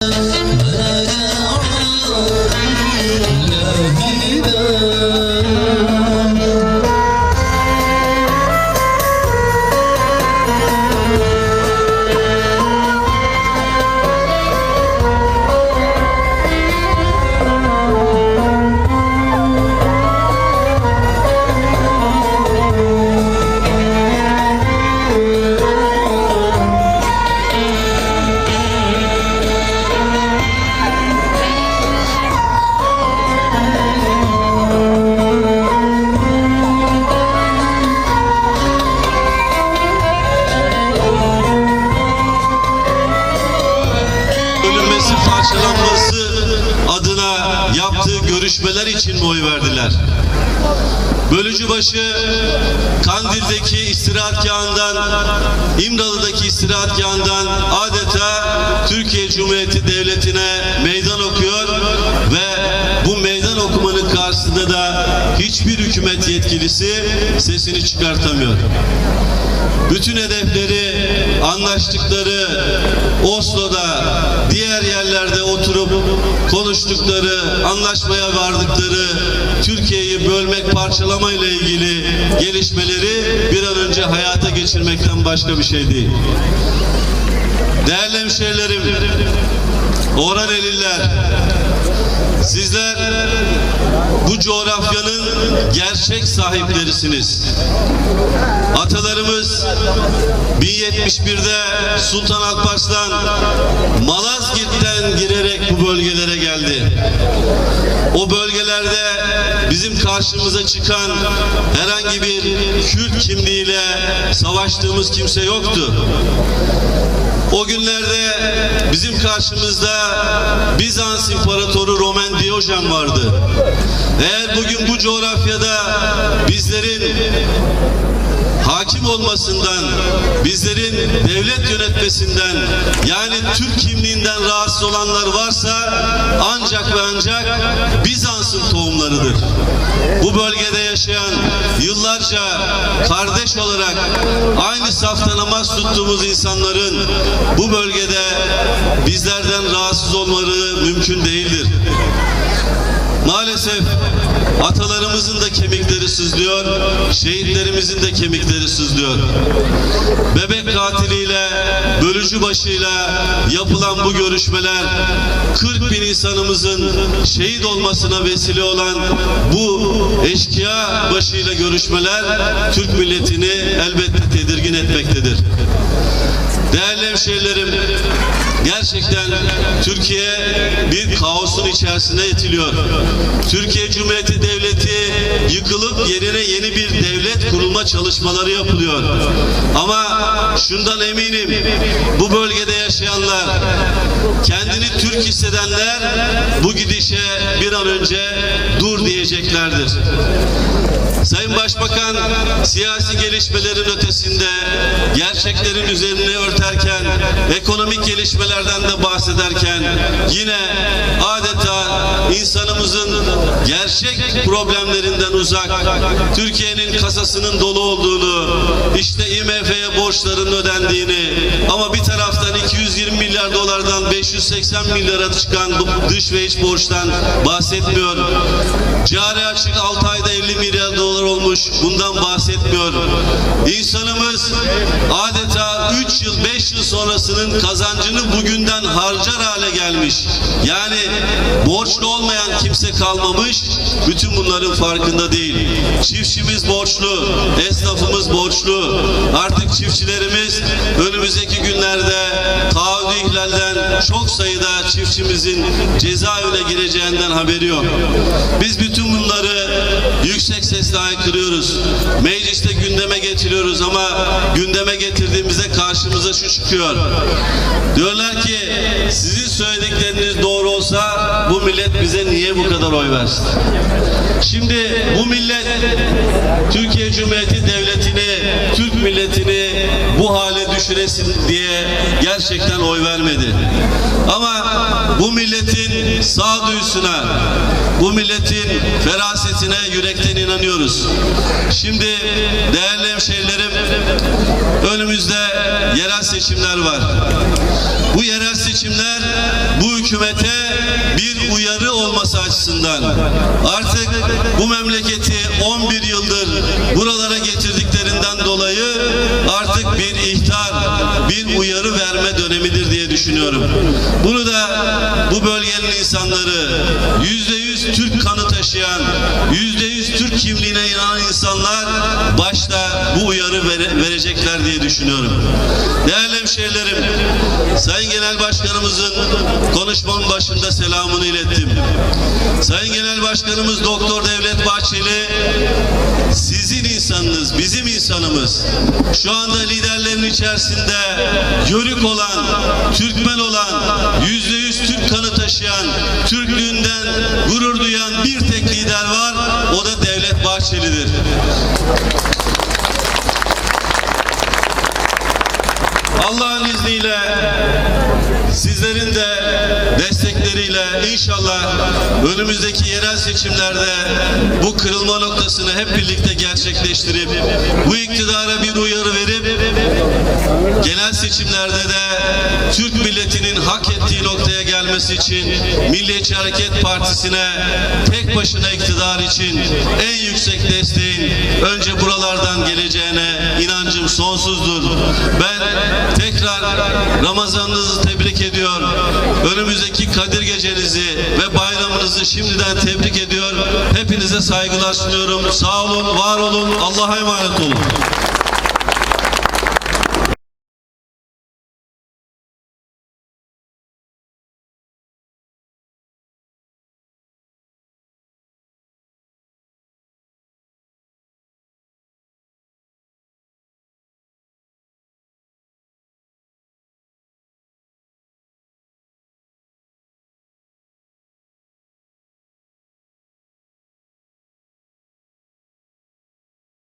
Thank you. Parçalanması adına yaptığı görüşmeler için mi oy verdiler? Bölücübaşı Kandil'deki istirahatgahından, İmralı'daki istirahatgahından adeta Türkiye Cumhuriyeti Devleti'ne meydan okuyor ve bu meydan okumanın karşısında da hiçbir hükümet yetkilisi sesini çıkartamıyor bütün hedefleri, anlaştıkları Oslo'da, diğer yerlerde oturup konuştukları, anlaşmaya vardıkları Türkiye'yi bölmek, parçalama ile ilgili gelişmeleri bir an önce hayata geçirmekten başka bir şey değil. Değerli hemşehrilerim, Orhaneliler, sizler bu coğrafyanın gerçek sahiplerisiniz. Atalarımız 1071'de Sultan Alparslan Malazgirt'ten girerek bu bölgelere geldi. O bölgelerde bizim karşımıza çıkan herhangi bir Kürt kimliğiyle savaştığımız kimse yoktu. O günlerde bizim karşımızda Bizans İmparatoru Roman Diyojen vardı. Eğer bugün bu coğrafyada bizlerin hakim olmasından, bizlerin devlet yönetmesinden yani Türk kimliğinden rahatsız olanlar varsa ancak ve ancak Bizans'ın tohumlarıdır. Bu bölgede yaşayan yıllarca kardeş olarak aynı safta namaz tuttuğumuz insanların bu bölgede bizlerden rahatsız olmaları mümkün değildir. Maalesef atalarımızın da kemikleri sızlıyor, şehitlerimizin de kemikleri sızlıyor. Bebek katiliyle, bölücü başıyla yapılan bu görüşmeler 40 bin insanımızın şehit olmasına vesile olan bu eşkıya başıyla görüşmeler Türk milletini elbette tedirgin etmektedir. Değerli hemşehrilerim, gerçekten Türkiye bir kaosun içerisine itiliyor. Türkiye Cumhuriyeti Devleti yıkılıp yerine yeni bir devlet kurulma çalışmaları yapılıyor. Ama şundan eminim, bu bölgede yaşayanlar, kendini Türk hissedenler bu gidişe bir an önce dur diyeceklerdir. Sayın Başbakan siyasi gelişmelerin ötesinde gerçeklerin üzerine örterken ekonomik gelişmelerden de bahsederken yine adeta insanımızın gerçek problemlerinden uzak Türkiye'nin kasasının dolu olduğunu işte IMF'ye borçların ödendiğini ama bir taraftan 220 milyar dolardan 580 milyara çıkan dış ve iç borçtan bahsetmiyor. Cari açık 6 ayda 50 milyar dolar olmuş. Bundan bahsetmiyor. İnsanımız adeta 3 yıl 5 yıl sonrasının kazancını bugünden harcar hale gelmiş. Yani borçlu olmayan kimse kalmamış. Bütün bunların farkında değil. Çiftçimiz borçlu, esnafımız borçlu. Artık çiftçilerimiz önümüzdeki günlerde çok sayıda çiftçimizin cezaevine gireceğinden haberi yok. Biz bütün bunları yüksek sesle haykırıyoruz. Mecliste gündeme getiriyoruz ama gündeme getirdiğimizde karşımıza şu çıkıyor. Diyorlar ki sizin söyledikleriniz doğru olsa bu millet bize niye bu kadar oy versin? Şimdi bu millet Türkiye Cumhuriyeti Devleti'ni, Türk milletini bu hale düşüresin diye gerçekten oy vermedi. Ama bu milletin sağduyusuna, bu milletin ferasetine yürekten inanıyoruz. Şimdi değerli hemşehrilerim önümüzde yerel seçimler var. Bu yerel seçimler bu hükümete bir uyarı olması açısından artık bu memleketi Türk kanı taşıyan, yüzde yüz Türk kimliğine inanan insanlar başta bu uyarı vere- verecekler diye düşünüyorum. Değerli hemşehrilerim, Sayın Genel Başkanımızın konuşmamın başında selamını ilettim. Sayın Genel Başkanımız Doktor Devlet Bahçeli sizin insanınız, bizim insanımız. Şu anda liderlerin içerisinde yörük olan, Türkmen olan, yüzde yüz Türk kanı taşıyan, Türklüğünden gurur duyan bir tek lider var, o da Devlet Bahçeli'dir. Allah'ın izniyle sizlerin de destekleriyle inşallah önümüzdeki yerel seçimlerde bu kırılma noktasını hep birlikte gerçekleştirip bu iktidara bir uyarı verip genel seçimlerde de Türk milletinin hak ettiği noktaya gelmesi için Milliyetçi Hareket Partisi'ne tek başına iktidar için en yüksek desteğin önce buralardan geleceğine inancım sonsuzdur. Ben tekrar Ramazanınızı tebrik ediyor. Önümüzdeki Kadir Gecenizi ve bayramınızı şimdiden tebrik ediyor. Hepinize saygılar sunuyorum. Sağ olun, var olun. Allah'a emanet olun.